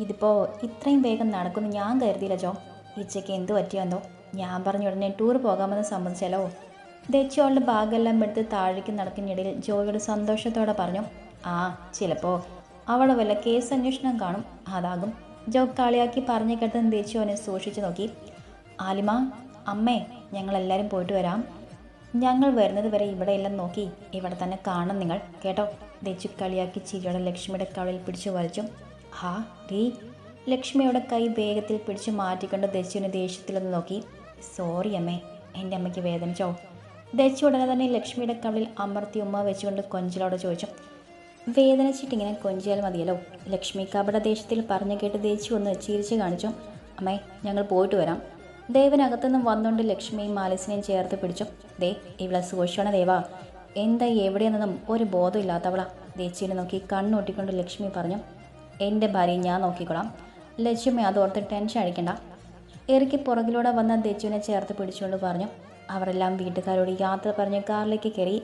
ഇതിപ്പോൾ ഇത്രയും വേഗം നടക്കുമെന്ന് ഞാൻ കരുതിയില്ല ജോ. ഇച്ചയ്ക്ക് എന്ത് പറ്റിയെന്തോ ഞാൻ പറഞ്ഞ ഉടനെ ടൂർ പോകാമെന്ന് സമ്മതിച്ചാലോ ദച്ചോളുടെ ബാഗെല്ലാം എടുത്ത് താഴേക്ക് നടക്കുന്നിടയിൽ ജോയോട് സന്തോഷത്തോടെ പറഞ്ഞു ആ ചിലപ്പോൾ അവളെ വല്ല കേസ് അന്വേഷണം കാണും. അതാകും. ജോ കളിയാക്കി പറഞ്ഞു കേട്ട ദേച്ചോനെ സൂക്ഷിച്ചു നോക്കി. ആലിമ അമ്മേ ഞങ്ങളെല്ലാവരും പോയിട്ട് വരാം. ഞങ്ങൾ വരുന്നത് വരെ ഇവിടെ എല്ലാം നോക്കി. ഇവിടെ തന്നെ കാണണം നിങ്ങൾ. കേട്ടോ. ദച്ചു കളിയാക്കി ചിരിയുടെ ലക്ഷ്മിയുടെ കവളിൽ പിടിച്ചു വലിച്ചു. ഹാ ഡീ. ലക്ഷ്മിയുടെ കൈ വേഗത്തിൽ പിടിച്ചു മാറ്റിക്കൊണ്ട് ദശുവിന് ദേഷ്യത്തിലൊന്ന് നോക്കി. സോറി അമ്മേ എന്റെ അമ്മയ്ക്ക് വേദനിച്ചോ? ദച്ചു ഉടനെ തന്നെ ലക്ഷ്മിയുടെ കവളിൽ അമർത്തി ഉമ്മ വെച്ചുകൊണ്ട് കൊഞ്ചലോടെ ചോദിച്ചു. വേദനിച്ചിട്ടിങ്ങനെ കൊഞ്ചിയാൽ മതിയല്ലോ? ലക്ഷ്മി കപടദേശത്തിൽ പറഞ്ഞു കേട്ട് ദേച്ചു ഒന്ന് ചിരിച്ചു കാണിച്ചു. അമ്മേ ഞങ്ങൾ പോയിട്ട് വരാം. ദേവനകത്തുനിന്ന് വന്നുകൊണ്ട് ലക്ഷ്മിയും മാലിസിനെയും ചേർത്ത് പിടിച്ചു. ദേ ഇവിടെ സൂക്ഷിക്കണം ദേവാ. എന്താ എവിടെയെന്നതും ഒരു ബോധമില്ലാത്തവളാ. ദേച്ചിനെ നോക്കി കണ്ണൊട്ടിക്കൊണ്ട് ലക്ഷ്മി പറഞ്ഞു. എന്റെ ഭാര്യ ഞാൻ നോക്കിക്കോളാം. ലക്ഷ്മി അതോർത്ത് ടെൻഷൻ അടിക്കണ്ട. എറിക്ക് പുറകിലൂടെ വന്ന ദച്ചുവിനെ ചേർത്ത് പിടിച്ചുകൊണ്ട് പറഞ്ഞു അവരെല്ലാം വീട്ടുകാരോട് യാത്ര പറഞ്ഞ് കാറിലേക്ക് കയറി.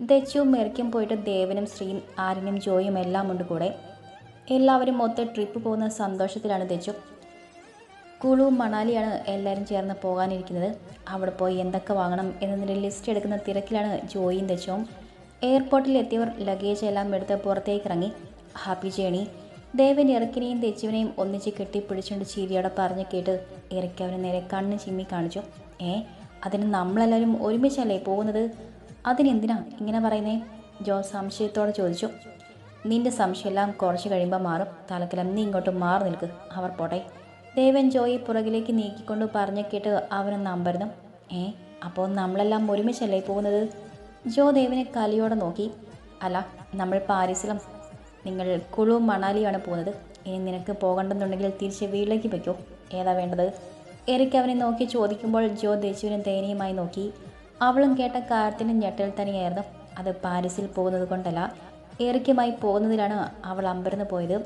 ദച്ചുവും എറിക്കും പോയിട്ട് ദേവനും ശ്രീയും ആര്യനും ജോയും എല്ലാം ഉണ്ട് കൂടെ. എല്ലാവരും മൊത്തം ട്രിപ്പ് പോകുന്ന സന്തോഷത്തിലാണ് ദച്ചു. കുളു മണാലിയാണ് എല്ലാവരും ചേർന്ന് പോകാനിരിക്കുന്നത്. അവിടെ പോയി എന്തൊക്കെ വാങ്ങണം എന്നതിന്റെ ലിസ്റ്റ് എടുക്കുന്ന തിരക്കിലാണ് ജോയിയും ദച്ചുവും. എയർപോർട്ടിൽ എത്തിയവർ ലഗേജ് എല്ലാം എടുത്ത് പുറത്തേക്ക് ഇറങ്ങി ഹാപ്പി ജേണി ദേവൻ ഇറക്കിനെയും തെച്ചുവിനെയും ഒന്നിച്ച് കെട്ടിപ്പിടിച്ചുകൊണ്ട് ചിരിയോടെ പറഞ്ഞു കേട്ട് ഇറക്കി അവന് നേരെ കണ്ണ് ചിമ്മി കാണിച്ചു. ഏ അതിന് നമ്മളെല്ലാവരും ഒരുമിച്ചല്ലേ പോകുന്നത്? അതിനെന്തിനാ ഇങ്ങനെ പറയുന്നേ? ജോ സംശയത്തോടെ ചോദിച്ചു. നിന്റെ സംശയമെല്ലാം കുറച്ച് കഴിയുമ്പോൾ മാറും. തലക്കലം നീ ഇങ്ങോട്ട് മാറി നിൽക്ക്. അവർ പോട്ടെ. ദേവൻ ജോയി പുറകിലേക്ക് നീക്കിക്കൊണ്ട് പറഞ്ഞു കേട്ട് അവനൊന്ന് അമ്പരുന്നു ഏ അപ്പോൾ നമ്മളെല്ലാം ഒരുമിച്ചല്ലേ പോകുന്നത്? ജോ ദേവനെ കലിയോടെ നോക്കി. അല്ല നമ്മൾ പാരീസിലും നിങ്ങൾ കുളു മണാലിയാണ് പോകുന്നത്. ഇനി നിനക്ക് പോകണ്ടെന്നുണ്ടെങ്കിൽ തിരിച്ച് വീട്ടിലേക്ക് വയ്ക്കോ ഏതാ വേണ്ടത്? എറിക്ക് അവനെ നോക്കി ചോദിക്കുമ്പോൾ ജോ ദേശുവിനെ ദയനീയമായി നോക്കി. അവളും കേട്ട കാര്യത്തിന്റെ ഞെട്ടൽ തന്നെയായിരുന്നു അത് പാരീസിൽ പോകുന്നത് കൊണ്ടല്ല എറിക്കുമായി പോകുന്നതിലാണ് അവൾ അമ്പരന്ന് പോയത്.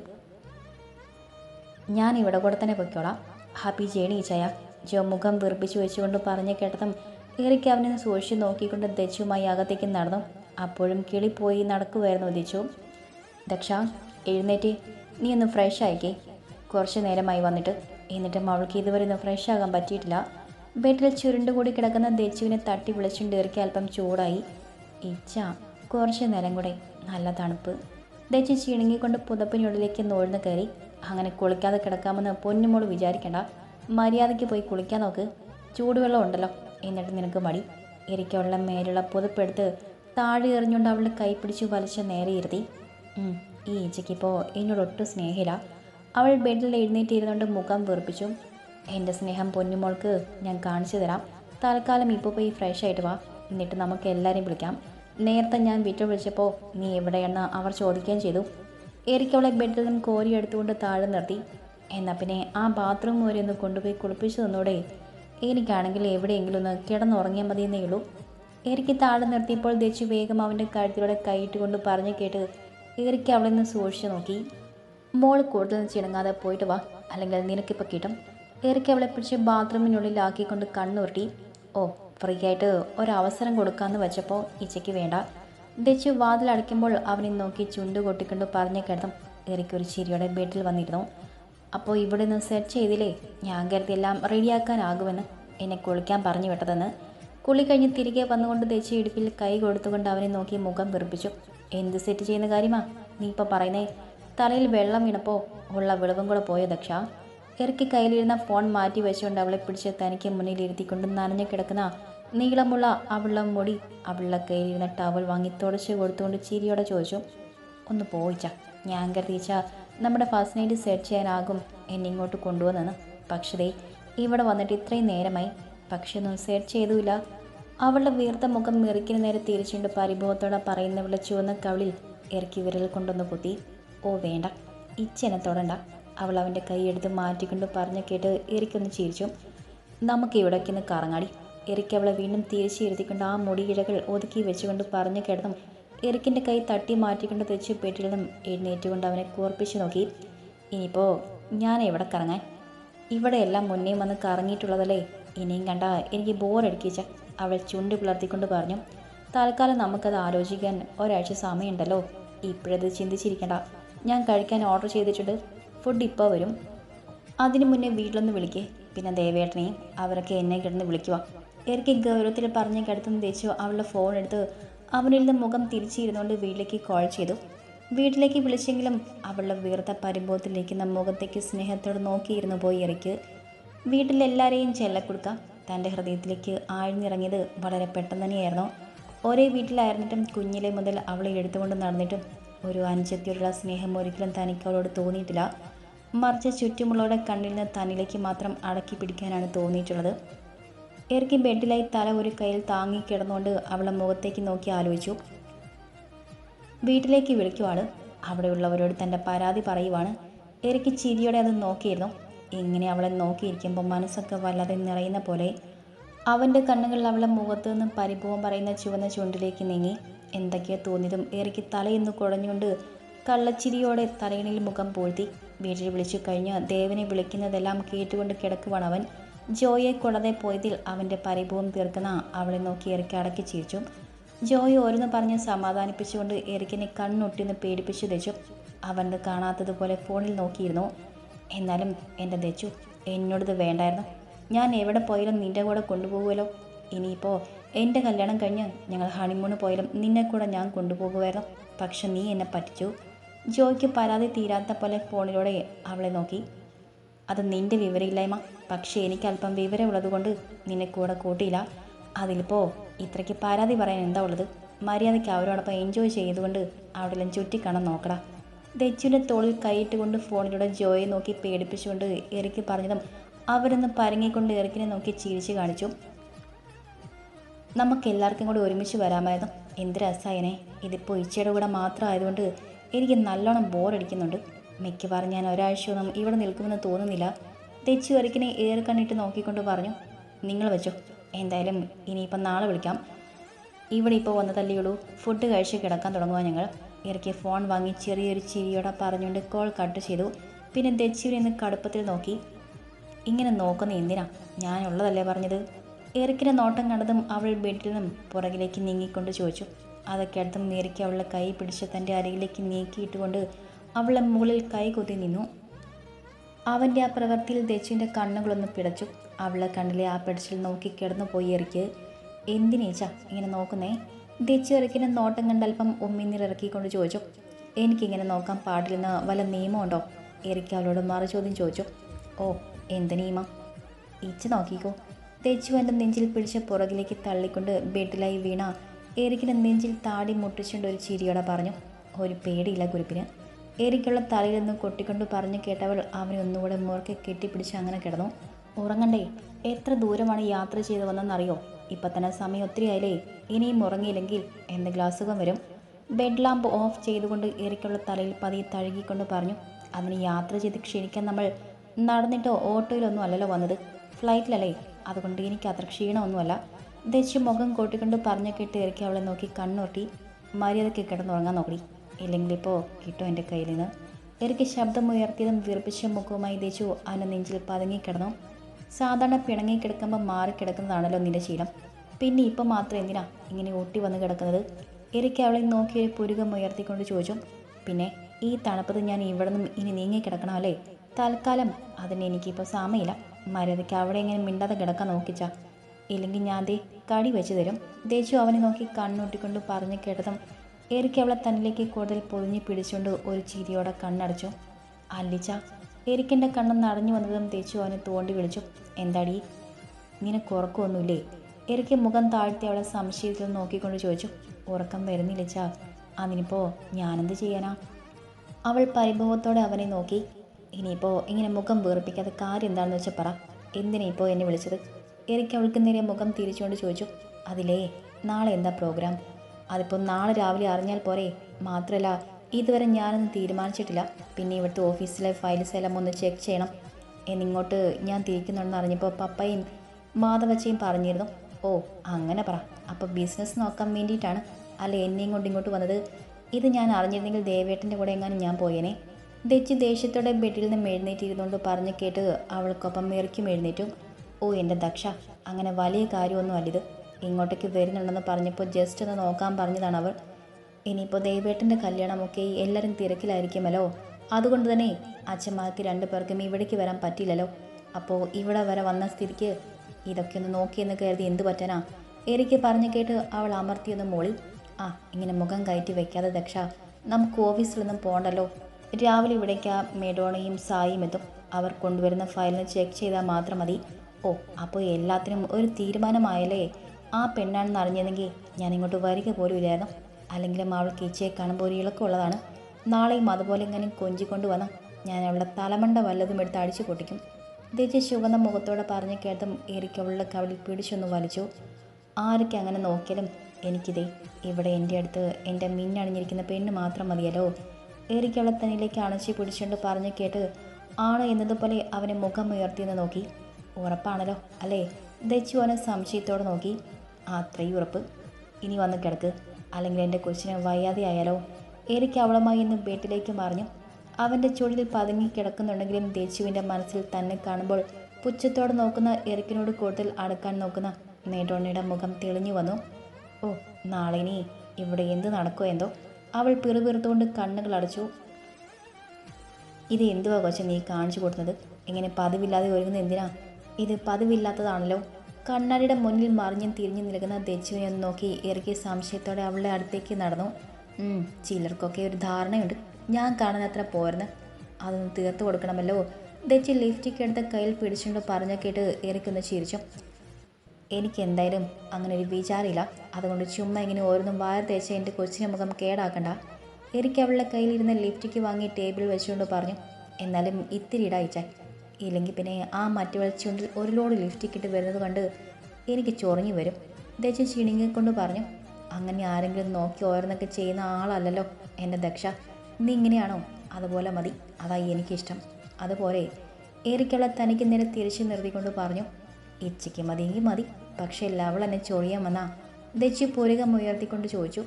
ഞാൻ ഇവിടെ കൂടെ തന്നെ പൊയ്ക്കോളാം. Happy journey ചയ. ജോ മുഖം വീർപ്പിച്ചു വെച്ചുകൊണ്ട് പറഞ്ഞു കേട്ടതും എറിക്ക് അവനെ സൂക്ഷിച്ച് നോക്കിക്കൊണ്ട് ദച്ചുമായി അകത്തേക്ക് നടന്നു. അപ്പോഴും കിളി പോയി നടക്കുമായിരുന്നു ദച്ചു ദക്ഷ എഴുന്നേറ്റ്. നീ ഒന്ന് ഫ്രഷ് ആയിക്കേ. കുറച്ച് നേരമായി വന്നിട്ട്. എന്നിട്ടും അവൾക്ക് ഇതുവരെ ഒന്ന് ഫ്രഷ് ആകാൻ പറ്റിയിട്ടില്ല. ബെഡിൽ ചുരുണ്ടുകൂടി കിടക്കുന്ന ദേച്ചുവിനെ തട്ടി വിളിച്ചുകൊണ്ട് ഇറക്കി അല്പം ചൂടായി. ഇച്ച കുറച്ച് നേരം കൂടെ. നല്ല തണുപ്പ്. ദേച്ചി ചിണുങ്ങിക്കൊണ്ട് പുതപ്പിനുള്ളിലേക്ക് നോഴ്ന്ന് കയറി. അങ്ങനെ കുളിക്കാതെ കിടക്കാമെന്ന് പൊന്നുമോൾ വിചാരിക്കണ്ട. മര്യാദയ്ക്ക് പോയി കുളിക്കാൻ നോക്ക്. ചൂടുവെള്ളം ഉണ്ടല്ലോ. എന്നിട്ട് നിനക്ക് മടി. ഇരിക്കുള്ള മേലുള്ള പുതപ്പെടുത്ത് താഴെ എറിഞ്ഞുകൊണ്ട് അവളുടെ കൈ വലിച്ച് നേരെ ഇരുത്തി. ഈ ഈച്ചയ്ക്കിപ്പോൾ എന്നോട് ഒട്ടും സ്നേഹില്ല അവൾ ബെഡിൽ എഴുന്നേറ്റിരുന്നുകൊണ്ട് മുഖം വീർപ്പിച്ചു എന്റെ സ്നേഹം പൊന്നുമോൾക്ക് ഞാൻ കാണിച്ചു തരാം. തൽക്കാലം ഇപ്പോൾ പോയി ഫ്രഷ് ആയിട്ട് വാ. എന്നിട്ട് നമുക്ക് എല്ലാവരെയും വിളിക്കാം. നേരത്തെ ഞാൻ വീട്ടിൽ വിളിച്ചപ്പോൾ നീ എവിടെയെന്ന് അവർ ചോദിക്കുകയും ചെയ്തു. എറിക്ക് അവളെ ബെഡിൽ നിന്നും കോരി എടുത്തുകൊണ്ട് താഴെ നിർത്തി. എന്നാൽ പിന്നെ ആ ബാത്റൂം വരെ ഒന്ന് കൊണ്ടുപോയി കുളിപ്പിച്ചു തന്നൂടെ. എനിക്കാണെങ്കിൽ എവിടെയെങ്കിലും ഒന്ന് കിടന്നുറങ്ങിയാൽ മതിയെന്നേ ഉള്ളൂ. എനിക്ക് താഴെ നിർത്തിയപ്പോൾ ദേശി വേഗം അവന്റെ കഴുത്തിലൂടെ കൈയിട്ട് കൊണ്ട് പറഞ്ഞു കേട്ട് എറിക്ക് അവളെ നിന്ന് സൂക്ഷിച്ചു നോക്കി. മോൾ കൂടുതൽ ചിണങ്ങാതെ പോയിട്ട് വാ. അല്ലെങ്കിൽ നിനക്കിപ്പോൾ കിട്ടും. എറിക്ക് അവളെ പിടിച്ച് ബാത്റൂമിനുള്ളിലാക്കിക്കൊണ്ട് കണ്ണുരുട്ടി. ഓ ഫ്രീ ആയിട്ട് ഒരവസരം കൊടുക്കാമെന്ന് വെച്ചപ്പോൾ ഇച്ചയ്ക്ക് വേണ്ട. വാതിൽ അടയ്ക്കുമ്പോൾ അവനെ നോക്കി ചുണ്ട് കൊട്ടിക്കൊണ്ട് പറഞ്ഞു കിടന്നും. ഒരു ചിരിയോടെ ബെഡിൽ വന്നിരുന്നു. അപ്പോൾ ഇവിടെ നിന്ന് സെറ്റ് ചെയ്തില്ലേ? ഞാൻ കരുതി എല്ലാം റെഡിയാക്കാനാകുമെന്ന് എന്നെ കുളിക്കാൻ പറഞ്ഞു വിട്ടതെന്ന്. കുളി കഴിഞ്ഞ് തിരികെ വന്നുകൊണ്ട് ദച്ചു ഇടുപ്പിൽ കൈ കൊടുത്തുകൊണ്ട് അവനെ നോക്കി മുഖം വെറുപ്പിച്ചു. എന്ത് സെറ്റ് ചെയ്യുന്ന കാര്യമാ? നീ ഇപ്പോൾ പറയുന്നേ തലയിൽ വെള്ളം വീണപ്പോൾ ഉള്ള വിളവും കൂടെ പോയ ദക്ഷ? ഇറക്കി കയ്യിലിരുന്ന ഫോൺ മാറ്റി വെച്ചുകൊണ്ട് അവളെ പിടിച്ച് തനിക്ക് മുന്നിൽ ഇരുത്തിക്കൊണ്ട് നനഞ്ഞു കിടക്കുന്ന നീളമുള്ള അവളുടെ മുടി അവളുടെ കയ്യിലിരുന്ന ടവൽ വാങ്ങി തുടച്ച് കൊടുത്തുകൊണ്ട് ചിരിയോടെ ചോദിച്ചു ഒന്ന് പോയിച്ച ഞാൻ കരുതിച്ച നമ്മുടെ ഫസ്റ്റ് നൈറ്റ് സെറ്റ് ചെയ്യാനാകും എന്നെ ഇങ്ങോട്ട് കൊണ്ടുവന്നെന്ന്. പക്ഷേ ഇവിടെ വന്നിട്ട് ഇത്രയും നേരമായി. പക്ഷെ ഒന്നും സെറ്റ് ചെയ്തുമില്ല. അവളുടെ വീർത്ത മുഖം മെറിക്കിന് നേരെ തിരിച്ചുകൊണ്ട് പരിഭവത്തോടെ പറയുന്നവളുടെ ചുവന്ന കവിളിൽ ഇറക്കി വിരൽ കൊണ്ടൊന്ന് കുത്തി. ഓ വേണ്ട. ഇച്ചനെ തൊടണ്ട. അവൾ അവന്റെ കൈയെടുത്ത് മാറ്റിക്കൊണ്ട് പറഞ്ഞു കേട്ട് എറിക്കൊന്ന് ചിരിച്ചു. നമുക്ക് ഇവിടേക്ക് കറങ്ങാടി. എറിക്ക് അവളെ വീണ്ടും തിരിച്ചു എഴുതിക്കൊണ്ട് ആ മുടിയിഴകൾ ഒതുക്കി വെച്ചുകൊണ്ട് പറഞ്ഞു കേട്ടതും എറിക്കിന്റെ കൈ തട്ടി മാറ്റിക്കൊണ്ട് തെച്ചു പെട്ടിരുന്നും എഴുന്നേറ്റുകൊണ്ട് അവനെ കൂർപ്പിച്ചു നോക്കി. ഇനിയിപ്പോൾ ഞാൻ എവിടെ കറങ്ങാൻ. ഇവിടെയെല്ലാം മുന്നേ വന്ന് കറങ്ങിയിട്ടുള്ളതല്ലേ? ഇനിയും കണ്ട എനിക്ക് ബോറടിക്കിച്ച അവൾ ചുണ്ട് പുലർത്തിക്കൊണ്ട് പറഞ്ഞു തൽക്കാലം നമുക്കത് ആലോചിക്കാൻ ഒരാഴ്ച സമയമുണ്ടല്ലോ. ഇപ്പോഴത് ചിന്തിച്ചിരിക്കണ്ട. ഞാൻ കഴിക്കാൻ ഓർഡർ ചെയ്തിട്ടുണ്ട്. ഫുഡ് ഇപ്പോൾ വരും. അതിനു മുന്നേ വീട്ടിലൊന്ന് വിളിക്കേ. പിന്നെ ദേവേട്ടനെയും അവരൊക്കെ എന്നെ കിടന്ന് വിളിക്കുക എനിക്ക് ഗൗരവത്തിൽ പറഞ്ഞ് കിടത്തുന്ന തേച്ചു അവളുടെ ഫോൺ എടുത്ത് അവനിൽ നിന്ന് മുഖം തിരിച്ചിരുന്നുകൊണ്ട് വീട്ടിലേക്ക് കോൾ ചെയ്തു. വീട്ടിലേക്ക് വിളിച്ചെങ്കിലും അവളുടെ വീർത്ത പരിഭവത്തിലിരിക്കുന്ന മുഖത്തേക്ക് സ്നേഹത്തോടെ നോക്കിയിരുന്നു പോയി ഇറക്കി. വീട്ടിലെല്ലാവരെയും ചെല്ലക്കൊടുക്ക. തന്റെ ഹൃദയത്തിലേക്ക് ആഴ്ന്നിറങ്ങിയത് വളരെ പെട്ടെന്ന് തന്നെയായിരുന്നു. ഒരേ വീട്ടിലായിരുന്നിട്ടും കുഞ്ഞിലെ മുതൽ അവളെ എടുത്തുകൊണ്ട് നടന്നിട്ടും ഒരു അനുജത്തിയോടുള്ള സ്നേഹം ഒരിക്കലും തനിക്ക് അവളോട് തോന്നിയിട്ടില്ല. മറിച്ച് ചുറ്റുമുള്ളവരുടെ കണ്ണിൽ നിന്ന് തന്നിലേക്ക് മാത്രം അടക്കി പിടിക്കാനാണ് തോന്നിയിട്ടുള്ളത്. എറക്കി ബെഡിലായി തല ഒരു കയ്യിൽ താങ്ങി കിടന്നുകൊണ്ട് അവളെ മുഖത്തേക്ക് നോക്കി ആലോചിച്ചു. വീട്ടിലേക്ക് വിളിക്കുവാണ്. അവിടെയുള്ളവരോട് തന്റെ പരാതി പറയുവാണ്. എറിക്ക് ചിരിയോടെ അത് നോക്കിയിരുന്നു. ഇങ്ങനെ അവളെ നോക്കിയിരിക്കുമ്പോൾ മനസ്സൊക്കെ വല്ലാതെ നിറയുന്ന പോലെ അവന്റെ കണ്ണുകളിൽ അവളെ മുഖത്തു നിന്നും പരിഭവം പറയുന്ന ചുവന്ന ചുണ്ടിലേക്ക് നീങ്ങി. എന്തൊക്കെയോ തോന്നിയതും ഇറക്കി തലയെന്ന് കുഴഞ്ഞുകൊണ്ട് കള്ളച്ചിരിയോടെ തലയിണിൽ മുഖം പൂഴ്ത്തി. വീട്ടിൽ വിളിച്ചു കഴിഞ്ഞ് ദേവനെ വിളിക്കുന്നതെല്ലാം കേട്ടുകൊണ്ട് കിടക്കുവാണ് അവൻ. ജോയെ കൊള്ളതെ പോയതിൽ അവന്റെ പരിഭവം തീർക്കുന്ന അവളെ നോക്കി ഇറക്കി അടക്കി ചിരിച്ചു. ജോയ് ഓരോന്ന് പറഞ്ഞ് സമാധാനിപ്പിച്ചുകൊണ്ട് എറിക്കിനെ കണ്ണൊട്ടിന്ന് പേടിപ്പിച്ചു തെച്ചു അവന്റെ കാണാത്തതുപോലെ ഫോണിൽ നോക്കിയിരുന്നു. എന്നാലും എന്റെ ദച്ചു എന്നോടിത് വേണ്ടായിരുന്നു. ഞാൻ എവിടെ പോയാലും നിന്റെ കൂടെ കൊണ്ടുപോകുമല്ലോ. ഇനിയിപ്പോൾ എന്റെ കല്യാണം കഴിഞ്ഞ് ഞങ്ങൾ ഹണിമൂണ് പോയാലും നിന്നെ കൂടെ ഞാൻ കൊണ്ടുപോകുമായിരുന്നു. പക്ഷെ നീ എന്നെ പറ്റിച്ചു. ജോയ്ക്ക് പരാതി തീരാത്ത പോലെ ഫോണിലൂടെ അവളെ നോക്കി. അത് നിന്റെ വിവരമില്ലായ്മ. പക്ഷേ എനിക്ക് അല്പം വിവരമുള്ളതുകൊണ്ട് നിന്നെ കൂടെ കൂട്ടിയില്ല. അതിലിപ്പോൾ ഇത്രയ്ക്ക് പരാതി പറയാൻ എന്താ ഉള്ളത്? മര്യാദയ്ക്ക് അവരോടൊപ്പം എൻജോയ് ചെയ്തുകൊണ്ട് അവിടെല്ലാം ചുറ്റിക്കാണാൻ നോക്കടാ. ദച്ചുവിന്റെ തോളിൽ കൈയിട്ട് കൊണ്ട് ഫോണിലൂടെ ജോയെ നോക്കി പേടിപ്പിച്ചുകൊണ്ട് എറിക്ക് പറഞ്ഞതും അവരൊന്ന് പരങ്ങിക്കൊണ്ട് എറിക്കിനെ നോക്കി ചിരിച്ചു കാണിച്ചു. നമുക്ക് എല്ലാവർക്കും കൂടി ഒരുമിച്ച് വരാമായിരുന്നു. എന്ത് രസായനെ ഇതിപ്പോൾ ഇച്ചയുടെ കൂടെ മാത്രമായതുകൊണ്ട് എനിക്ക് നല്ലോണം ബോറടിക്കുന്നുണ്ട് മിക്കവാറും ഞാൻ ഒരാഴ്ചയൊന്നും ഇവിടെ നിൽക്കുമെന്ന് തോന്നുന്നില്ല. തെച്ചു എറിക്കിനെ ഏറെ കണ്ണിട്ട് നോക്കിക്കൊണ്ട് പറഞ്ഞു നിങ്ങൾ വെച്ചോ. എന്തായാലും ഇനിയിപ്പം നാളെ വിളിക്കാം. ഇവിടെ ഇപ്പോൾ വന്നതല്ലേ ഉള്ളൂ. ഫുഡ് കഴിച്ച് കിടക്കാൻ തുടങ്ങുക ഞങ്ങൾ. ഇറക്കി ഫോൺ വാങ്ങി ചെറിയൊരു ചിരിയോടെ പറഞ്ഞുകൊണ്ട് കോൾ കട്ട് ചെയ്തു. പിന്നെ ദച്ചുവിനെ കടുപ്പത്തിൽ നോക്കി. ഇങ്ങനെ നോക്കുന്ന എന്തിനാ? ഞാനുള്ളതല്ലേ പറഞ്ഞത്? എറിക്കിന്റെ നോട്ടം കണ്ടതും അവൾ ബെഡിൽ നിന്നും പുറകിലേക്ക് നീങ്ങിക്കൊണ്ട് ചോദിച്ചു. അതൊക്കെ അടുത്തും നേരിക്ക് അവളുടെ കൈ പിടിച്ച് തന്റെ അരയിലേക്ക് നീക്കിയിട്ടുകൊണ്ട് അവളെ മുകളിൽ കൈ കൊത്തി നിന്നു. അവന്റെ ആ പ്രവൃത്തിയിൽ ദച്ചുവിന്റെ കണ്ണുകളൊന്ന് പിടച്ചു. അവളെ കണ്ണിലെ ആ പിടിച്ചിൽ നോക്കി കിടന്നു പോയി എറിക്ക്. എന്തിനേച്ചാ ഇങ്ങനെ നോക്കുന്നേ? ദച്ചു എറിക്കിന്റെ നോട്ടം കണ്ട് അല്പം ഉമ്മിനീരിറക്കിക്കൊണ്ട് ചോദിച്ചു എനിക്കിങ്ങനെ നോക്കാൻ പാടില്ലെന്ന് വല്ല നിയമമുണ്ടോ? എറിക്ക് അവളോട് മറു ചോദ്യം ചോദിച്ചു ഓ എന്ത് നിയമം? ഇച്ച് നോക്കിക്കോ. തെച്ചു എന്റെ നെഞ്ചിൽ പിടിച്ച പുറകിലേക്ക് തള്ളിക്കൊണ്ട് ബെഡിലായി വീണ എറിക്കിന്റെ നെഞ്ചിൽ താടി മുട്ടിച്ചുകൊണ്ട് ഒരു ചിരിയോടെ പറഞ്ഞു ഒരു പേടിയില്ല കുരുപ്പിന്. എറിക്കുള്ള തലയിൽ നിന്ന് കൊട്ടിക്കൊണ്ട് പറഞ്ഞു കേട്ടവൾ അവനെ ഒന്നുകൂടെ മുറുക്കെ കെട്ടിപ്പിടിച്ച് അങ്ങനെ കിടന്നു. ഉറങ്ങണ്ടേ? എത്ര ദൂരമാണ് യാത്ര ചെയ്ത് വന്നെന്നറിയോ ഇപ്പം തന്നെ സമയം ഒത്തിരി ആയില്ലേ ഇനിയും ഉറങ്ങിയില്ലെങ്കിൽ എന്തെങ്കിലും അസുഖം വരും? ബെഡ് ലാമ്പ് ഓഫ് ചെയ്തുകൊണ്ട് എറിക്കുള്ള തലയിൽ പതി തഴുകിക്കൊണ്ട് പറഞ്ഞു അതിന് യാത്ര ചെയ്ത് ക്ഷീണിക്കാൻ നമ്മൾ നടന്നിട്ടോ ഓട്ടോയിലൊന്നും അല്ലല്ലോ വന്നത്? ഫ്ലൈറ്റിലല്ലേ? അതുകൊണ്ട് എനിക്ക് അത്ര ക്ഷീണമൊന്നുമല്ല. ദേശീയ മുഖം കൂട്ടിക്കൊണ്ട് പറഞ്ഞ കേട്ട് ഇറക്കി അവളെ നോക്കി കണ്ണൊട്ടി മര്യാദയ്ക്ക് കിടന്നുറങ്ങാൻ നോക്കി ഇല്ലെങ്കിൽ ഇപ്പോൾ കിട്ടും എന്റെ കയ്യിൽ നിന്ന് ഇറക്കി ശബ്ദമുയർത്തിയതും വീർപ്പിച്ച മുഖവുമായി ദേശു അവന്റെ നെഞ്ചിൽ പതുങ്ങിക്കിടന്നു. സാധാരണ പിണങ്ങി കിടക്കുമ്പോൾ മാറി കിടക്കുന്നതാണല്ലോ നിന്റെ ശീലം. പിന്നെ ഇപ്പം മാത്രം എന്തിനാ ഇങ്ങനെ ഒട്ടി വന്ന് കിടക്കുന്നത്? എനിക്ക് അവളെ നോക്കി ഒരു പുരുകം ഉയർത്തിക്കൊണ്ട് ചോദിച്ചു. പിന്നെ ഈ തണുപ്പത്ത് ഞാൻ ഇവിടെ നിന്നും ഇനി നീങ്ങി കിടക്കണം അല്ലേ? തൽക്കാലം അതിന് എനിക്കിപ്പോൾ സമയമില്ല. മര്യാദയ്ക്ക് അവിടെ ഇങ്ങനെ മിണ്ടാതെ കിടക്കാൻ നോക്കിച്ചാ. ഇല്ലെങ്കിൽ ഞാൻ ദേ കടി വെച്ച് തരും. ദേശു അവനെ നോക്കി കണ്ണൂട്ടിക്കൊണ്ട് പറഞ്ഞു കേട്ടതും എരിക്ക് അവളെ തന്നിലേക്ക് കൂടുതൽ പൊതിഞ്ഞ് പിടിച്ചുകൊണ്ട് ഒരു ചിരിയോടെ കണ്ണടച്ചു. അല്ലിച്ച എരിക്കിന്റെ കണ്ണം നടഞ്ഞു വന്നതും തേച്ചു അവനെ തോണ്ടി വിളിച്ചു എന്താടി? നിനക്ക് ഉറക്കമൊന്നുമില്ലേ എരിക്ക് മുഖം താഴ്ത്തി അവളെ സംശയത്തിൽ നോക്കിക്കൊണ്ട് ചോദിച്ചു ഉറക്കം വരുന്നില്ലച്ചാ അതിനിപ്പോൾ ഞാനെന്ത് ചെയ്യാനാ? അവൾ പരിഭവത്തോടെ അവനെ നോക്കി ഇനിയിപ്പോൾ ഇങ്ങനെ മുഖം വീർപ്പിക്കാതെ കാര്യം എന്താണെന്ന് വെച്ചാൽ പറ എന്തിനാ ഇപ്പോൾ എന്നെ വിളിച്ചത്? എനിക്ക് അവൾക്ക് നേരെ മുഖം തിരിച്ചുകൊണ്ട് ചോദിച്ചു അതിലേ നാളെ എന്താ പ്രോഗ്രാം? അതിപ്പോൾ നാളെ രാവിലെ അറിഞ്ഞാൽ പോരെ മാത്രമല്ല ഇതുവരെ ഞാനൊന്നും തീരുമാനിച്ചിട്ടില്ല. പിന്നെ ഇവിടുത്തെ ഓഫീസിലെ ഫയൽസ് എല്ലാം ഒന്ന് ചെക്ക് ചെയ്യണം. എന്നിങ്ങോട്ട് ഞാൻ തിരിക്കുന്നുണ്ടെന്ന് അറിഞ്ഞപ്പോൾ പപ്പയും മാധവച്ചയും പറഞ്ഞിരുന്നു. ഓ അങ്ങനെ പറ. അപ്പോൾ ബിസിനസ് നോക്കാൻ വേണ്ടിയിട്ടാണ്. അല്ല എന്നെയും കൊണ്ട് ഇങ്ങോട്ട് വന്നത്? ഇത് ഞാൻ അറിഞ്ഞിരുന്നെങ്കിൽ ദേവേട്ടന്റെ കൂടെ എങ്ങാനും ഞാൻ പോയേനെ. ദച്ച് ദേഷ്യത്തോടെ ബെഡിൽ നിന്ന് എഴുന്നേറ്റിരുന്നുകൊണ്ട് പറഞ്ഞു കേട്ട് അവൾക്കൊപ്പം ഇറക്കും എഴുന്നേറ്റു. ഓ എന്റെ ദക്ഷ. അങ്ങനെ വലിയ കാര്യമൊന്നും അല്ലിത് ഇങ്ങോട്ടേക്ക് വരുന്നുണ്ടെന്ന് പറഞ്ഞപ്പോൾ ജസ്റ്റ് ഒന്ന് നോക്കാൻ പറഞ്ഞതാണ് അവൾ. ഇനിയിപ്പോൾ ദേവേട്ടന്റെ കല്യാണമൊക്കെ എല്ലാവരും തിരക്കിലായിരിക്കുമല്ലോ. അതുകൊണ്ട് തന്നെ അച്ഛന്മാർക്ക് രണ്ടു പേർക്കും ഇവിടേക്ക് വരാൻ പറ്റില്ലല്ലോ. അപ്പോൾ ഇവിടെ വരെ വന്ന സ്ഥിതിക്ക് ഇതൊക്കെ ഒന്ന് നോക്കിയെന്ന് കരുതി എന്തു പറ്റാനാ? എരിക്ക് പറഞ്ഞു കേട്ട് അവൾ അമർത്തിയൊന്ന് മോളി. ആ ഇങ്ങനെ മുഖം കയറ്റി വെക്കാതെ ദക്ഷ നമുക്ക് ഓഫീസിലൊന്നും പോകണ്ടല്ലോ രാവിലെ ഇവിടേക്ക് മെഡോണയും സായിയും എത്തും. അവർ കൊണ്ടുവരുന്ന ഫയലിന് ചെക്ക് ചെയ്താൽ മാത്രം മതി. ഓ അപ്പോൾ എല്ലാത്തിനും ഒരു തീരുമാനമായല്ലേ? ആ പെണ്ണാണെന്ന് അറിഞ്ഞതെങ്കിൽ ഞാൻ ഇങ്ങോട്ട് വരിക പോലും ഇല്ലായിരുന്നു. അല്ലെങ്കിലും അവൾക്ക് കീച്ചയെ കാണുമ്പോൾ ഒരു ഇളക്കമുള്ളതാണ് നാളെയും അതുപോലെ ഇങ്ങനെ കൊഞ്ചിക്കൊണ്ട് വന്ന് ഞാൻ അവളുടെ തലമണ്ട വല്ലതും എടുത്ത് അടിച്ചു പൊട്ടിക്കും. ദേശീയ ചുവന്ന മുഖത്തോടെ പറഞ്ഞു കേട്ടും എരിക്ക് അവളുടെ കവളിൽ പിടിച്ചൊന്ന് വലിച്ചു. ആരൊക്കെ അങ്ങനെ നോക്കിയാലും എനിക്കിതേ ഇവിടെ എന്റെ അടുത്ത് എന്റെ മിന്നണിഞ്ഞിരിക്കുന്ന പെണ്ണ് മാത്രം മതിയല്ലോ. അവളെ തന്നിലേക്ക് അണച്ചി പിടിച്ചുകൊണ്ട് പറഞ്ഞു കേട്ട് ആണ് എന്നതുപോലെ അവനെ മുഖം ഉയർത്തിയെന്ന് നോക്കി. ഉറപ്പാണല്ലോ അല്ലേ? ദച്ചു അവനെ സംശയത്തോടെ നോക്കി. അത്രയും ഉറപ്പ്. ഇനി വന്ന് കിടക്ക്. അല്ലെങ്കിൽ എന്റെ കൊച്ചിന് വയ്യാതെയായാലോ എനിക്ക് അവളുമായി ഇന്ന് വീട്ടിലേക്ക് മറിഞ്ഞു. അവന്റെ ചുഴലിൽ പതുങ്ങി കിടക്കുന്നുണ്ടെങ്കിലും ദേശുവിന്റെ മനസ്സിൽ തന്നെ കാണുമ്പോൾ പുച്ഛത്തോടെ നോക്കുന്ന എറിക്കിനോട് കൂടുതൽ അടുക്കാൻ നോക്കുന്ന നേടോണിയുടെ മുഖം തെളിഞ്ഞു വന്നു. ഓ നാളെ ഇനി ഇവിടെ എന്ത് നടക്കുമോ എന്തോ? അവൾ പിറുപിറുത്തുകൊണ്ട് കണ്ണുകൾ അടച്ചു. ഇത് എന്തുവാ കൊച്ചു നീ കാണിച്ചു കൊടുക്കുന്നത് ഇങ്ങനെ പതിവില്ലാതെ ഒരുങ്ങുന്നത് എന്തിനാ? ഇത് പതിവില്ലാത്തതാണല്ലോ. കണ്ണാടിയുടെ മുന്നിൽ മറിഞ്ഞും തിരിഞ്ഞു നിൽക്കുന്ന ദജുവിനെ ഒന്ന് നോക്കി ഇറക്കി സംശയത്തോടെ അവളുടെ അടുത്തേക്ക് നടന്നു. ചിലർക്കൊക്കെ ഒരു ധാരണയുണ്ട്. ഞാൻ കാണുന്നത്ര പോയെന്ന് അതൊന്ന് തീർത്തു കൊടുക്കണമല്ലോ. ദജു ലിഫ്റ്റിക്ക് എടുത്ത് കയ്യിൽ പിടിച്ചുകൊണ്ട് പറഞ്ഞ കേട്ട് ഇറക്കൊന്ന് ചിരിച്ചു. എനിക്ക് എന്തായാലും അങ്ങനെ ഒരു വിചാരമില്ല. അതുകൊണ്ട് ചുമ്മാ ഇങ്ങനെ ഓരോന്നും വായ തേച്ച് എന്റെ കൊച്ചിന്റെ മുഖം കേടാക്കണ്ട. എനിക്ക് അവളുടെ കയ്യിലിരുന്ന ലിഫ്റ്റിക്ക് വാങ്ങി ടേബിൾ വെച്ചുകൊണ്ട് പറഞ്ഞു. എന്നാലും ഇത്തിരി ഇടായിച്ചാൽ ഇല്ലെങ്കിൽ പിന്നെ ആ മറ്റു ചുണ്ടിൽ ഒരു ലോഡ് ലിഫ്റ്റ് ഇട്ട് വരുന്നത് കണ്ട് എനിക്ക് ചൊറിഞ്ഞു വരും. ദക്ഷ കൊണ്ട് പറഞ്ഞു അങ്ങനെ ആരെങ്കിലും നോക്കി ഓരോന്നൊക്കെ ചെയ്യുന്ന ആളല്ലല്ലോ എന്റെ ദക്ഷ. നീ ഇങ്ങനെയാണോ? അതുപോലെ മതി. അതായി എനിക്കിഷ്ടം. അതുപോലെ ഏറിക്കുള്ള തനിക്ക് നേരെ തിരിച്ചു നിർത്തിക്കൊണ്ട് പറഞ്ഞു ഇച്ചയ്ക്ക് മതിയെങ്കിൽ മതി. പക്ഷേ ലവൾ എന്നെ ചൊറിയാൻ വന്നാ. ദച്ചു പുരകം ഉയർത്തിക്കൊണ്ട് ചോദിച്ചു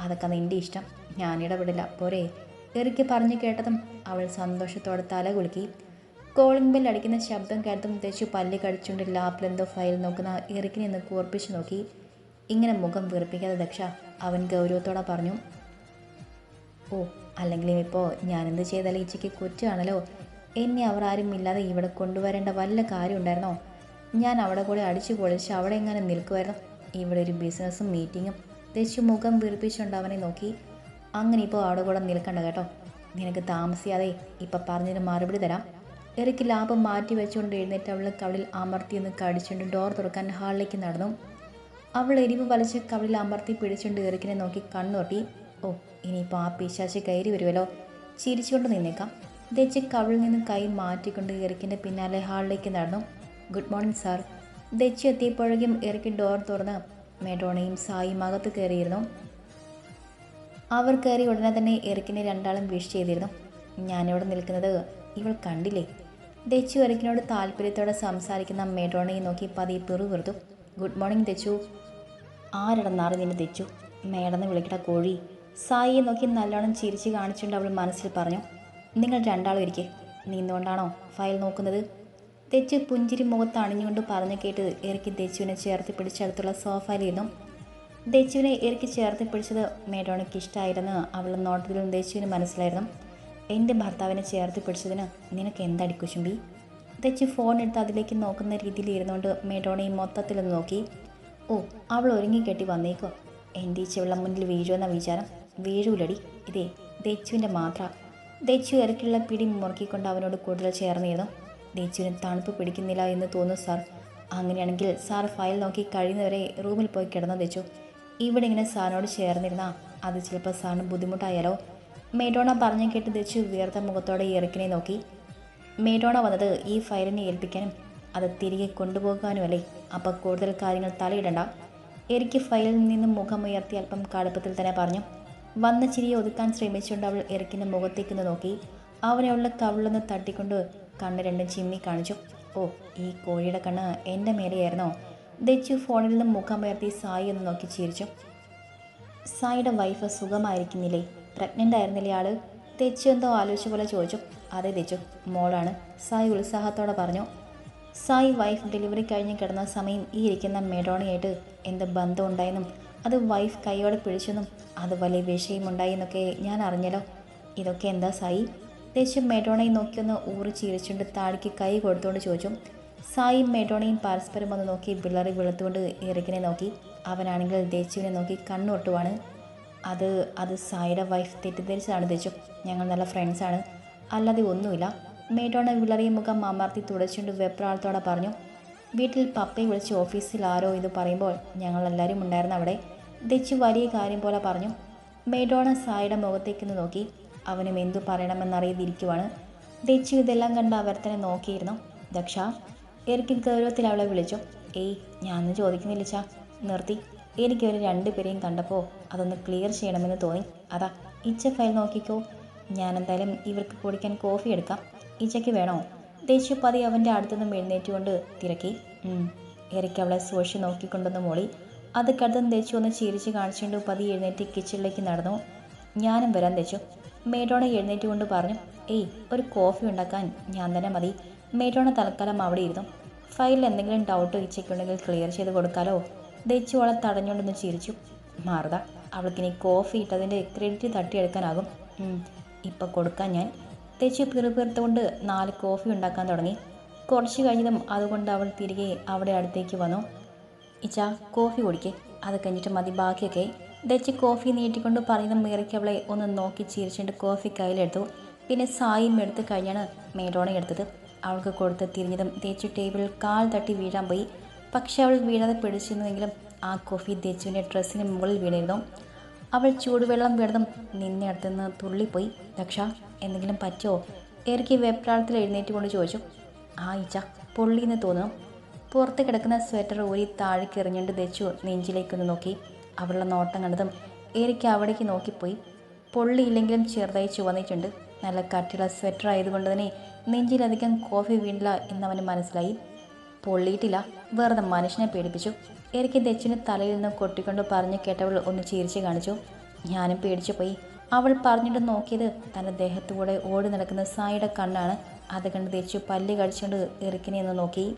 അതൊക്കെ നിന്റെ ഇഷ്ടം. ഞാനിടപെടില്ല പോരെ. എറിക്ക് പറഞ്ഞു കേട്ടതും അവൾ സന്തോഷത്തോടെ തല കുലുക്കി. കോളിംഗ് ബെൽ അടിക്കുന്ന ശബ്ദം കേട്ട് ദച്ചു പല്ല് കടിച്ചുകൊണ്ട് ലാപ്പിലെന്തോ ഫയൽ നോക്കുന്ന ഇറക്കിനെ നിന്ന് കൂർപ്പിച്ച് നോക്കി. ഇങ്ങനെ മുഖം വീർപ്പിക്കാതെ ദക്ഷ അവൻ ഗൗരവത്തോടെ പറഞ്ഞു ഓ അല്ലെങ്കിലും ഇപ്പോൾ ഞാനെന്ത് ചെയ്താലും ഇച്ചയ്ക്ക് കുറ്റമാണല്ലോ എന്നെ അവർ ആരും ഇല്ലാതെ ഇവിടെ കൊണ്ടുവരേണ്ട വല്ല കാര്യം ഉണ്ടായിരുന്നോ? ഞാൻ അവിടെ കൂടെ അടിച്ചു പൊളിച്ച് അവിടെ എങ്ങനെ നിൽക്കുമായിരുന്നു ഇവിടെ ഒരു ബിസിനസ്സും മീറ്റിങ്ങും. ദശു മുഖം വീർപ്പിച്ചുകൊണ്ട് അവനെ നോക്കി. അങ്ങനെ ഇപ്പോൾ അവിടെ കൂടെ നിൽക്കണ്ട കേട്ടോ. നിനക്ക് താമസിയാതെ ഇപ്പം പറഞ്ഞതിന് മറുപടി തരാം. എറിക്ക് ലാഭം മാറ്റി വെച്ചുകൊണ്ട് എഴുന്നേറ്റ് അവൾ കവളിൽ അമർത്തിയെന്ന് കടിച്ചുകൊണ്ട് ഡോർ തുറക്കാൻ ഹാളിലേക്ക് നടന്നു. അവൾ എരിവ് വലിച്ച് കവളിൽ അമർത്തി പിടിച്ചുകൊണ്ട് എറിക്കിനെ നോക്കി കണ്ണുതൊട്ടി. ഓ ഇനിയിപ്പോൾ ആ പിശാശി കയറി വരുമല്ലോ ചിരിച്ചുകൊണ്ട് നിന്നേക്കാം. ദച്ച് കവളിൽ നിന്ന് കൈ മാറ്റിക്കൊണ്ട് എറിക്കിന്റെ പിന്നാലെ ഹാളിലേക്ക് നടന്നു. ഗുഡ് മോർണിംഗ് സാർ ദച്ച് എത്തിയപ്പോഴേക്കും എറിക്ക് ഡോർ തുറന്ന് മെഡോണയും സായും അകത്ത് കയറിയിരുന്നു. അവർ കയറി ഉടനെ തന്നെ എറിക്കിനെ രണ്ടാളും വിഷ് ചെയ്തിരുന്നു. ഞാനിവിടെ നിൽക്കുന്നത് ഇവൾ കണ്ടില്ലേ? ദച്ചു അരക്കിനോട് താല്പര്യത്തോടെ സംസാരിക്കുന്ന മെഡോണയെ നോക്കി പതി പിറുപിറുത്തു. Good morning Dachu. ആരടന്നാറ് നിന്നെ ദച്ചു? മേടന്ന് വിളിക്കട കോഴി. സായിയെ നോക്കി നല്ലോണം ചിരിച്ച് കാണിച്ചുകൊണ്ട് അവൾ മനസ്സിൽ പറഞ്ഞു നിങ്ങൾ രണ്ടാളും ഇരിക്കെ. നിന്നുകൊണ്ടാണോ ഫയൽ നോക്കുന്നത്? തെച്ചു പുഞ്ചിരി മുഖത്ത് അണിഞ്ഞുകൊണ്ട് പറഞ്ഞു കേട്ട് എറിക്ക് ദച്ചുവിനെ ചേർത്ത് പിടിച്ചടുത്തുള്ള സോഫയിലിരുന്നു ദച്ചുവിനെ എറിക്ക് ചേർത്ത് പിടിച്ചത് മേഡോണയ്ക്ക് ഇഷ്ടമായിരുന്നു അവളുടെ നോട്ടത്തിലും ദച്ചുവിന് മനസ്സിലായിരുന്നു. എന്റെ ഭർത്താവിനെ ചേർത്ത് പിടിച്ചതിന് നിനക്ക് എന്തടി കുശുമ്പി തെച്ച് ഫോൺ എടുത്ത് അതിലേക്ക് നോക്കുന്ന രീതിയിൽ ഇരുന്നുകൊണ്ട് മേഡോണയും മൊത്തത്തിലൊന്ന് നോക്കി. ഓ അവൾ ഒരുങ്ങിക്കെട്ടി വന്നേക്കോ. എന്റെ ഈ ചെവിളം മുന്നിൽ വീഴുമെന്ന വിചാരം വീഴൂലടി. ഇതേ ദച്ചുവിന്റെ മാത്ര. ദച്ചു ഇറക്കിയുള്ള പിടി മുറുക്കിക്കൊണ്ട് അവനോട് കൂടുതൽ ചേർന്നിരുന്നു. ദച്ചുവിന് തണുപ്പ് പിടിക്കുന്നില്ല എന്ന് തോന്നുന്നു സാർ. അങ്ങനെയാണെങ്കിൽ സാർ ഫയൽ നോക്കി കഴിയുന്നവരെ റൂമിൽ പോയി കിടന്നു ദച്ചു ഇവിടെ ഇങ്ങനെ സാറിനോട് ചേർന്നിരുന്നാ അത് ചിലപ്പോൾ സാറിന് ബുദ്ധിമുട്ടായാലോ? മേഡോണ പറഞ്ഞു കേട്ട് ദച്ചു വിയർത്ത മുഖത്തോടെ ഇറക്കിനെ നോക്കി. മേഡോണ വന്നത് ഈ ഫയലിനെ ഏൽപ്പിക്കാനും അത് തിരികെ കൊണ്ടുപോകാനുമല്ലേ? അപ്പോൾ കൂടുതൽ കാര്യങ്ങൾ തലയിടണ്ട. എരിക്ക് ഫയലിൽ നിന്നും മുഖമുയർത്തി അല്പം കടുപ്പത്തിൽ തന്നെ പറഞ്ഞു. വന്ന ചിരിയെ ഒതുക്കാൻ ശ്രമിച്ചുകൊണ്ട് അവൾ എറിക്കിന്റെ മുഖത്തേക്കൊന്ന് നോക്കി. അവനെ അവളുടെ കവിളൊന്ന് തട്ടിക്കൊണ്ട് കണ്ണ് രണ്ടും ചിമ്മി കാണിച്ചു. ഓ ഈ കോഴിയുടെ കണ്ണ് എന്റെ മേലെയായിരുന്നോ? ദച്ചു ഫോണിൽ നിന്നും മുഖമുയർത്തി സായി ഒന്ന് നോക്കി ചിരിച്ചു. സായിയുടെ വൈഫ് സുഖമായിരിക്കുന്നില്ലേ? പ്രഗ്നന്റ് ആയിരുന്നില്ല ഇയാൾ തെച്ചു എന്തോ ആലോചിച്ച പോലെ ചോദിച്ചു. അതെ തെച്ചു മോളാണ്. സായി ഉത്സാഹത്തോടെ പറഞ്ഞു. സായി വൈഫ് ഡെലിവറി കഴിഞ്ഞ് കിടന്ന സമയം ഈ ഇരിക്കുന്ന മെഡോണയായിട്ട് എന്ത് ബന്ധം ഉണ്ടായെന്നും അത് വൈഫ് കൈയോടെ പിടിച്ചെന്നും അത് വലിയ വിഷയമുണ്ടായി എന്നൊക്കെ ഞാൻ അറിഞ്ഞല്ലോ. ഇതൊക്കെ എന്താ സായി? തെച്ചു മെഡോണയെ നോക്കിയൊന്ന് ഊറി ചിരിച്ചുകൊണ്ട് താടിക്ക് കൈ കൊടുത്തുകൊണ്ട് ചോദിച്ചു. സായിയും മെഡോണയും പരസ്പരം ഒന്ന് നോക്കി വിളറി വെളുത്തുകൊണ്ട് ഇറക്കിനെ നോക്കി. അവനാണെങ്കിൽ ദേശുവിനെ നോക്കി കണ്ണൊട്ടുവാണ് അത് അത് സായിയുടെ വൈഫ് തെറ്റിദ്ധരിച്ചാണ് തെച്ചു ഞങ്ങൾ നല്ല ഫ്രണ്ട്സാണ് അല്ലാതെ ഒന്നുമില്ല. മേഡോണ വിളറിയ മുഖം മാമാർത്തി തുടച്ചുകൊണ്ട് വെപ്രാളത്തോടെ പറഞ്ഞു വീട്ടിൽ പപ്പയെ വിളിച്ച് ഓഫീസിൽ ആരോ ഇത് പറയുമ്പോൾ ഞങ്ങളെല്ലാവരും ഉണ്ടായിരുന്നു അവിടെ. ദച്ചു വലിയ കാര്യം പോലെ പറഞ്ഞു. മേഡോണ സായിയുടെ മുഖത്തേക്കൊന്ന് നോക്കി. അവനും എന്തു പറയണമെന്നറിയതിരിക്കുവാണ്. ദച്ചു ഇതെല്ലാം കണ്ട് അവർ തന്നെ നോക്കിയിരുന്നു. ദക്ഷ എനിക്ക് ഗൗരവത്തിൽ അവളെ വിളിച്ചു. ഏയ് ഞാനൊന്നും ചോദിക്കുന്നില്ല ചാ. നിർത്തി. എനിക്ക് ഒരു രണ്ടുപേരെയും കണ്ടപ്പോൾ അതൊന്ന് ക്ലിയർ ചെയ്യണമെന്ന് തോന്നി. അതാ ഇച്ച ഫയൽ നോക്കിക്കോ. ഞാൻ എന്തായാലും ഇവർക്ക് കുടിക്കാൻ കോഫി എടുക്കാം. ഇച്ചയ്ക്ക് വേണോ? ദേശീയ പതി അവന്റെ അടുത്തുനിന്നും എഴുന്നേറ്റുകൊണ്ട് തിരക്കി. എറിക്ക് അവളെ സൂക്ഷിച്ച് നോക്കിക്കൊണ്ടൊന്ന് മോളി. അത് കടുത്തും തേച്ചു ഒന്ന് ചിരിച്ച് കാണിച്ചുകൊണ്ട് പതി എഴുന്നേറ്റ് കിച്ചണിലേക്ക് നടന്നു. ഞാനും വരാൻ തെച്ചു മേഡോണ എഴുന്നേറ്റ് കൊണ്ട് പറഞ്ഞു ഏയ് ഒരു കോഫി ഉണ്ടാക്കാൻ ഞാൻ തന്നെ മതി. മേഡോണ തൽക്കാലം അവിടെ ഇരുന്നു. ഫയലിൽ എന്തെങ്കിലും ഡൗട്ട് ഇച്ചയ്ക്കുണ്ടെങ്കിൽ ക്ലിയർ ചെയ്ത് കൊടുക്കാലോ. ദച്ചു അവളെ തടഞ്ഞുകൊണ്ടൊന്ന് ചിരിച്ചു. മാറുക അവൾക്കിനി കോഫി ഇട്ടതിന്റെ ക്രെഡിറ്റ് തട്ടിയെടുക്കാനാകും. ഇപ്പം കൊടുക്കാൻ ഞാൻ. തെച്ചു പിറുപിറുത്തുകൊണ്ട് നാല് കോഫി ഉണ്ടാക്കാൻ തുടങ്ങി. കുറച്ച് കഴിഞ്ഞതും അതുകൊണ്ട് അവൾ തിരികെ അവിടെ അടുത്തേക്ക് വന്നു. ഇച്ച കോഫി കുടിക്കേ. അത് കഴിഞ്ഞിട്ട് മതി ബാക്കിയൊക്കെ. ദച്ച് കോഫി നീട്ടിക്കൊണ്ട് പറയുന്ന മേറിക്ക് അവളെ ഒന്ന് നോക്കി ചിരിച്ചിട്ട് കോഫി കയ്യിലെടുത്തു. പിന്നെ സായും എടുത്ത് കഴിഞ്ഞാണ് മേഡോണ എടുത്തത്. അവൾക്ക് കൊടുത്ത് തിരിഞ്ഞതും തേച്ചു ടേബിളിൽ കാൽ തട്ടി വീഴാൻ പോയി. പക്ഷെ അവൾ വീഴാതെ പിടിച്ചിരുന്നെങ്കിലും ആ കോഫി ദേച്ചുവിന്റെ ഡ്രസ്സിന് മുകളിൽ വീണിരുന്നു. അവൾ ചൂടുവെള്ളം വീണതും നിന്നെ അടുത്തുനിന്ന് തുള്ളിപ്പോയി. ദക്ഷ എന്തെങ്കിലും പറ്റുമോ? എറിക്ക് വെപ്രാളത്തിൽ എഴുന്നേറ്റ് കൊണ്ട് ചോദിച്ചു. ആ ഇച്ച പൊള്ളിന്ന് തോന്നുന്നു. പുറത്ത് കിടക്കുന്ന സ്വെറ്റർ ഊരി താഴേക്ക് എറിഞ്ഞുകൊണ്ട് ദച്ചു നെഞ്ചിലേക്കൊന്ന് നോക്കി. അവളുടെ നോട്ടം കണ്ടതും എരിക്ക് അവിടേക്ക് നോക്കിപ്പോയി. പൊള്ളിയില്ലെങ്കിലും ചെറുതായി ചുവന്നിട്ടുണ്ട്. നല്ല കട്ടിയുള്ള സ്വെറ്റർ ആയതുകൊണ്ട് തന്നെ നെഞ്ചിലധികം കോഫി വീണില്ല എന്നവന് മനസ്സിലായി. പൊള്ളിയിട്ടില്ല. വെറുതെ മനുഷ്യനെ പേടിപ്പിച്ചു. എനിക്ക് ദച്ചിന് തലയിൽ നിന്ന് കൊട്ടിക്കൊണ്ട് പറഞ്ഞു കേട്ടവൾ ഒന്ന് ചിരിച്ചു കാണിച്ചു. ഞാനും പേടിച്ചു പോയി. അവൾ പറഞ്ഞിട്ട് നോക്കിയത് തന്റെ ദേഹത്തുകൂടെ ഓടി നടക്കുന്ന സായിയുടെ കണ്ണാണ്. അത് കണ്ട് ദച്ചു പല്ല് കടിച്ചുകൊണ്ട് എറിക്കിനെ ഒന്ന് നോക്കി.